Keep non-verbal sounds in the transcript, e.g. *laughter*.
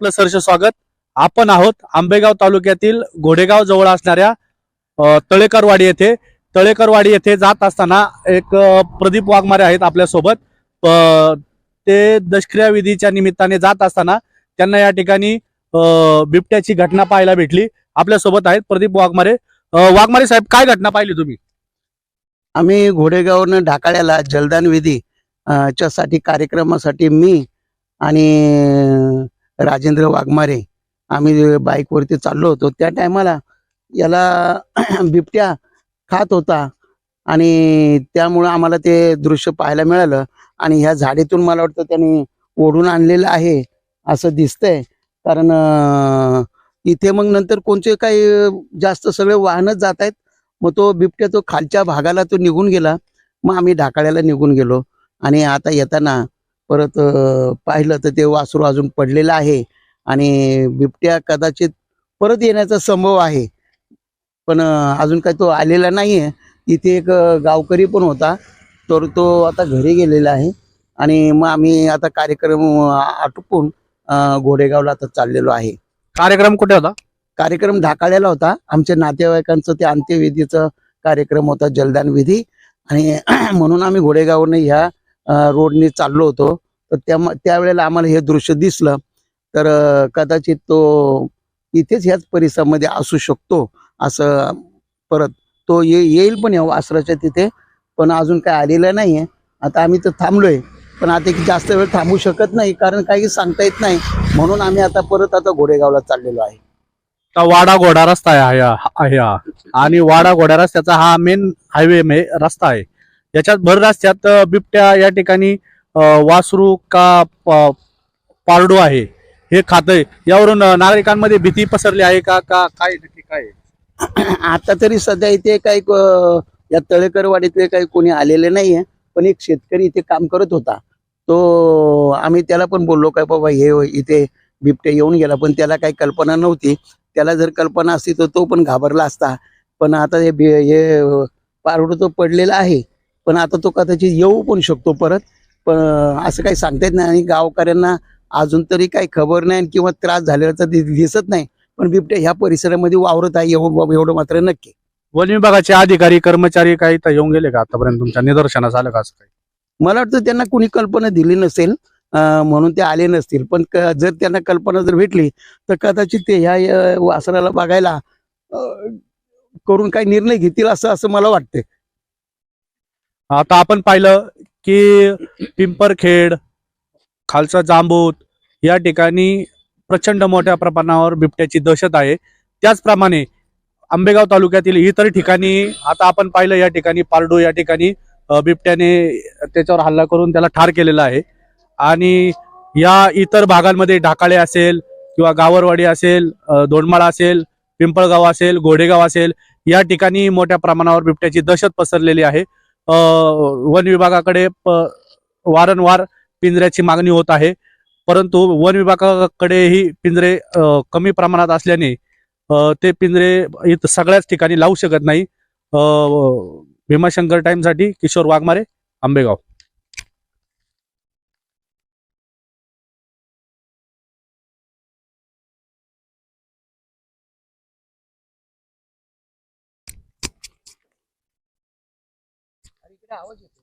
आपलं सहर्ष स्वागत. आपण आहोत आंबेगाव तालुक्यातील घोडेगाव जवळ असणाऱ्या तळेकरवाडी येथे. तळेकरवाडी येथे जात असताना एक प्रदीप वाघमारे आहेत आपल्यासोबत. ते दशक्रिया विधीच्या निमित्ताने जात असताना त्यांना या ठिकाणी बिबट्याची घटना पाहायला भेटली. आपल्यासोबत आहेत प्रदीप वाघमारे. वाघमारे साहेब काय घटना पाहिली तुम्ही? आम्ही घोडेगावनं ढाकाळ्याला जलदान विधी च्या साठी कार्यक्रमासाठी मी आणि राजेंद्र वाघमारे. आम्ही बाईकवरती चाललो होतो त्या टायमाला याला *clears throat* बिबट्या खात होता. आणि त्यामुळं आम्हाला ते दृश्य पाहायला मिळालं. आणि ह्या झाडीतून मला वाटतं त्यांनी ओढून आणलेलं आहे असं दिसतंय. कारण इथे मग नंतर कोणते काही जास्त सगळे वाहनच जात आहेत. मग तो बिबट्या तो खालच्या भागाला तो निघून गेला. मग आम्ही ढाकाळ्याला निघून गेलो. आणि आता येताना परत पाहिलं तर ते वासरू अजून पडलेलं आहे आणि बिबट्या कदाचित परत येण्याचा संभव आहे. पण अजून काही तो आलेला नाही आहे इथे एक गावकरी पण होता. तर तो आता घरी गेलेला आहे आणि मग आम्ही आता कार्यक्रम आटोपून घोडेगावला आता चाललेलो आहे. कार्यक्रम कुठे होता? कार्यक्रम ढाकाळ्याला होता. आमच्या नातेवाईकांचं ते अंत्यविधीचा कार्यक्रम होता जलदान विधी. आणि *clears throat* म्हणून आम्ही घोडेगावने ह्या रोडने चाललो होतो. तर त्या त्यावेळेला आम्हाला हे दृश्य दिसलं. तर कदाचित तो इथेच ह्याच परिसरामध्ये असू शकतो असं परत तो ये येईल पण या आसराच्या तिथे. पण अजून काय आलेलं आहे आता आम्ही तर थांबलोय. पण आता की जास्त वेळ थांबू शकत नाही कारण काही सांगता येत नाही. म्हणून आम्ही आता परत आता घोडेगावला चाललेलो आहे. का वाडा घोडा रस्ता आहे आणि वाडा घोडा रस्त्याचा हा मेन हायवे मे रस्ता आहे. याच्यात भर रस्त्यात बिबट्या या ठिकाणी वासरू का पारडू आहे हे खातंय. यावरून नागरिकांमध्ये भीती पसरली आहे का? का काय नक्की काय आहे? *clears throat* आता तरी सध्या इथे काही या तळेकरवाडीतले काही कोणी आलेले नाहीये पण एक शेतकरी इथे काम करत होता. तो आम्ही त्याला पण बोललो काय बाबा हे इथे बिबटे येऊन गेला. पण त्याला काही कल्पना नव्हती. त्याला जर कल्पना असती तर तो पण घाबरला असता. पण आता हे बि- हे तो पडलेला आहे. पण आता तो कदाचित येऊ पण शकतो परत. पण असं काही सांगता येत नाही आणि गावकऱ्यांना अजून तरी काही खबर नाही किंवा त्रास झालेला दि- दिसत नाही. पण बिबट्या ह्या परिसरामध्ये वावरत आहे एवढं मात्र नक्की. वन विभागाचे अधिकारी कर्मचारी काही इथं येऊन गेले का आतापर्यंत तुमच्या निदर्शनास आलं का असं काही? मला वाटतं त्यांना कुणी कल्पना दिली नसेल म्हणून ते आले नसतील. पण जर त्यांना कल्पना जर भेटली तर कदाचित ते ह्या वासराला बघायला करून काही निर्णय घेतील असं असं मला वाटतंय. आता आपण पाहिलं की पिंपरखेड खालचा जांबूत या ठिकाणी प्रचंड मोठ्या प्रमाणावर बिबट्याची दहशत आहे. त्याचप्रमाणे आंबेगाव तालुक्यातील इतर ठिकाणी आता आपण पाहिलं या ठिकाणी पारडू या ठिकाणी बिबट्याने त्याच्यावर हल्ला करून त्याला ठार केलेला आहे. आणि या इतर भागांमध्ये ढाकाळे असेल किंवा गावरवाडी असेल दोंडमाळा असेल पिंपळगाव असेल घोडेगाव असेल या ठिकाणी मोठ्या प्रमाणावर बिबट्याची दहशत पसरलेली आहे. वन विभागाकडे वारंवार पिंजऱ्याची मागणी होत आहे. परंतु वन विभागाकडेही पिंजरे कमी प्रमाणात असल्याने ते पिंजरे इथं सगळ्याच ठिकाणी लावू शकत नाही. अ, भीमाशंकर टाईमसाठी किशोर वाघमारे आंबेगाव. आवाज येतो